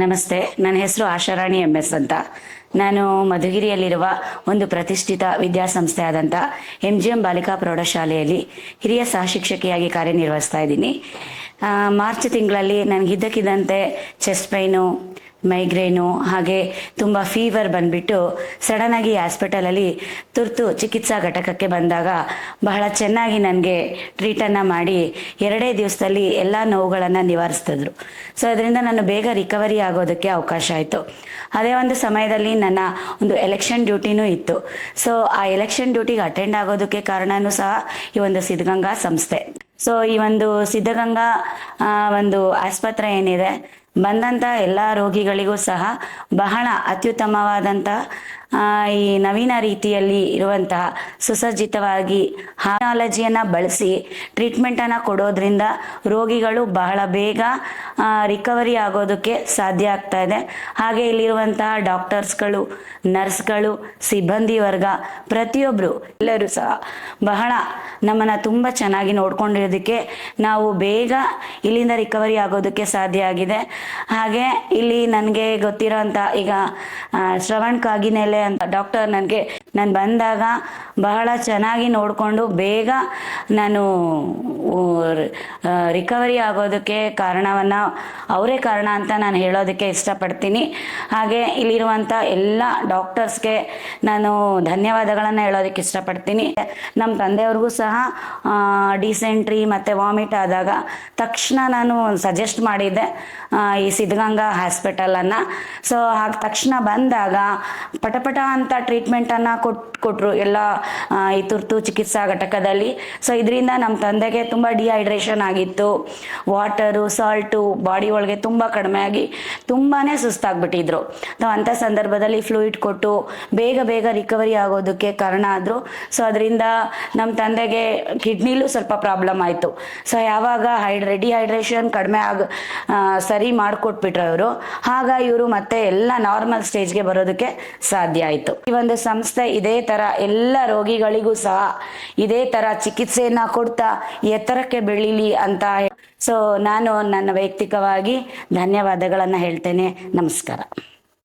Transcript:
ನಮಸ್ತೆ, ನನ್ನ ಹೆಸರು ಆಶಾರಾಣಿ ಎಂ ಎಸ್ ಅಂತ. ನಾನು ಮಧುಗಿರಿಯಲ್ಲಿರುವ ಒಂದು ಪ್ರತಿಷ್ಠಿತ ವಿದ್ಯಾಸಂಸ್ಥೆ ಆದಂಥ ಎಂ ಜಿ ಎಂ ಬಾಲಿಕಾ ಪ್ರೌಢಶಾಲೆಯಲ್ಲಿ ಹಿರಿಯ ಸಹಶಿಕ್ಷಕಿಯಾಗಿ ಕಾರ್ಯನಿರ್ವಹಿಸ್ತಾ ಇದ್ದೀನಿ. ಮಾರ್ಚ್ ತಿಂಗಳಲ್ಲಿ ನನಗಿದ್ದಕ್ಕಿದ್ದಂತೆ ಚೆಸ್ಟ್ ಪೈನು ಮೈಗ್ರೇನು, ಹಾಗೆ ತುಂಬ ಫೀವರ್ ಬಂದ್ಬಿಟ್ಟು ಸಡನ್ನಾಗಿ ಹಾಸ್ಪಿಟಲಲ್ಲಿ ತುರ್ತು ಚಿಕಿತ್ಸಾ ಘಟಕಕ್ಕೆ ಬಂದಾಗ ಬಹಳ ಚೆನ್ನಾಗಿ ನನಗೆ ಟ್ರೀಟನ್ನು ಮಾಡಿ ಎರಡೇ ದಿವಸದಲ್ಲಿ ಎಲ್ಲ ನೋವುಗಳನ್ನು ನಿವಾರಿಸ್ತಿದ್ರು. ಸೊ ಅದರಿಂದ ನಾನು ಬೇಗ ರಿಕವರಿ ಆಗೋದಕ್ಕೆ ಅವಕಾಶ ಆಯಿತು. ಅದೇ ಒಂದು ಸಮಯದಲ್ಲಿ ನನ್ನ ಒಂದು ಎಲೆಕ್ಷನ್ ಡ್ಯೂಟಿನೂ ಇತ್ತು. ಸೊ ಆ ಎಲೆಕ್ಷನ್ ಡ್ಯೂಟಿಗೆ ಅಟೆಂಡ್ ಆಗೋದಕ್ಕೆ ಕಾರಣನೂ ಸಹ ಈ ಒಂದು ಸಿದ್ಧಗಂಗಾ ಸಂಸ್ಥೆ. ಸೊ ಈ ಒಂದು ಸಿದ್ಧಗಂಗಾ ಒಂದು ಆಸ್ಪತ್ರೆ ಏನಿದೆ ಬಂದಂಥ ಎಲ್ಲ ರೋಗಿಗಳಿಗೂ ಸಹ ಬಹಳ ಅತ್ಯುತ್ತಮವಾದಂಥ ಈ ನವೀನ ರೀತಿಯಲ್ಲಿ ಇರುವಂತಹ ಸುಸಜ್ಜಿತವಾಗಿ ಹಾನಾಲಜಿಯನ್ನು ಬಳಸಿ ಟ್ರೀಟ್ಮೆಂಟನ್ನು ಕೊಡೋದ್ರಿಂದ ರೋಗಿಗಳು ಬಹಳ ಬೇಗ ರಿಕವರಿ ಆಗೋದಕ್ಕೆ ಸಾಧ್ಯ ಆಗ್ತಾ ಇದೆ. ಹಾಗೆ ಇಲ್ಲಿರುವಂತಹ ಡಾಕ್ಟರ್ಸ್ಗಳು, ನರ್ಸ್ಗಳು, ಸಿಬ್ಬಂದಿ ವರ್ಗ ಪ್ರತಿಯೊಬ್ಬರು ಎಲ್ಲರೂ ಸಹ ಬಹಳ ನಮ್ಮನ್ನು ತುಂಬ ಚೆನ್ನಾಗಿ ನೋಡ್ಕೊಂಡಿರೋದಕ್ಕೆ ನಾವು ಬೇಗ ಇಲ್ಲಿಂದ ರಿಕವರಿ ಆಗೋದಕ್ಕೆ ಸಾಧ್ಯ ಆಗಿದೆ. ಹಾಗೆ ಇಲ್ಲಿ ನನಗೆ ಗೊತ್ತಿರೋ ಈಗ ಶ್ರವಣ್ ಕಾಗಿನೆಲೆ ಅಂತ. ಡಾಕ್ಟರ್ ನನಗೆ ನಾನು ಬಂದಾಗ ಬಹಳ ಚೆನ್ನಾಗಿ ನೋಡಿಕೊಂಡು ಬೇಗ ನಾನು ರಿಕವರಿ ಆಗೋದಕ್ಕೆ ಕಾರಣವನ್ನು ಅವರೇ ಕಾರಣ ಅಂತ ನಾನು ಹೇಳೋದಕ್ಕೆ ಇಷ್ಟಪಡ್ತೀನಿ. ಹಾಗೆ ಇಲ್ಲಿರುವಂಥ ಎಲ್ಲ ಡಾಕ್ಟರ್ಸ್ಗೆ ನಾನು ಧನ್ಯವಾದಗಳನ್ನು ಹೇಳೋದಕ್ಕೆ ಇಷ್ಟಪಡ್ತೀನಿ. ನಮ್ಮ ತಂದೆಯವ್ರಿಗೂ ಸಹ ಡಿಸೆಂಟ್ರಿ ಮತ್ತು ವಾಮಿಟ್ ಆದಾಗ ತಕ್ಷಣ ನಾನು ಸಜೆಸ್ಟ್ ಮಾಡಿದ್ದೆ ಈ ಸಿದ್ಧಗಂಗಾ ಹಾಸ್ಪಿಟಲನ್ನು ಸೊ ಹಾಗೆ ತಕ್ಷಣ ಬಂದಾಗ ಪಟಪಟ ಅಂತ ಟ್ರೀಟ್ಮೆಂಟನ್ನು ಕೊಟ್ಟು ಕೊಟ್ಟರು ಎಲ್ಲ ಈ ತುರ್ತು ಚಿಕಿತ್ಸಾ ಘಟಕದಲ್ಲಿ. ಸೊ ಇದರಿಂದ ನಮ್ಮ ತಂದೆಗೆ ತುಂಬ ಡಿಹೈಡ್ರೇಷನ್ ಆಗಿತ್ತು. ವಾಟರು ಸಾಲ್ಟು ಬಾಡಿ ಒಳಗೆ ತುಂಬ ಕಡಿಮೆ ಆಗಿ ತುಂಬಾ ಸುಸ್ತಾಗ್ಬಿಟ್ಟಿದ್ರು. ನಾವು ಅಂಥ ಸಂದರ್ಭದಲ್ಲಿ ಫ್ಲೂಯಿಡ್ ಕೊಟ್ಟು ಬೇಗ ಬೇಗ ರಿಕವರಿ ಆಗೋದಕ್ಕೆ ಕಾರಣ ಆದರು. ಸೊ ಅದರಿಂದ ನಮ್ಮ ತಂದೆಗೆ ಕಿಡ್ನಿಲೂ ಸ್ವಲ್ಪ ಪ್ರಾಬ್ಲಮ್ ಆಯಿತು. ಸೊ ಯಾವಾಗ ಹೈಡ್ರೆ ಡಿಹೈಡ್ರೇಷನ್ ಕಡಿಮೆ ಆಗ ಸರಿ ಮಾಡಿಕೊಟ್ಬಿಟ್ರು ಅವರು, ಆಗ ಇವರು ಮತ್ತೆ ಎಲ್ಲ ನಾರ್ಮಲ್ ಸ್ಟೇಜ್ಗೆ ಬರೋದಕ್ಕೆ ಸಾಧ್ಯ ಆಯಿತು. ಈ ಒಂದು ಸಂಸ್ಥೆ ಇದೇ ಥರ ಎಲ್ಲ ರೋಗಿಗಳಿಗೂ ಸಹ ಇದೇ ತರ ಚಿಕಿತ್ಸೆಯನ್ನು ಕೊಡ್ತಾ ಎತ್ತರಕ್ಕೆ ಬೆಳೀಲಿ ಅಂತ ಸೊ ನಾನು ನನ್ನ ವೈಯಕ್ತಿಕವಾಗಿ ಧನ್ಯವಾದಗಳನ್ನು ಹೇಳ್ತೇನೆ. ನಮಸ್ಕಾರ.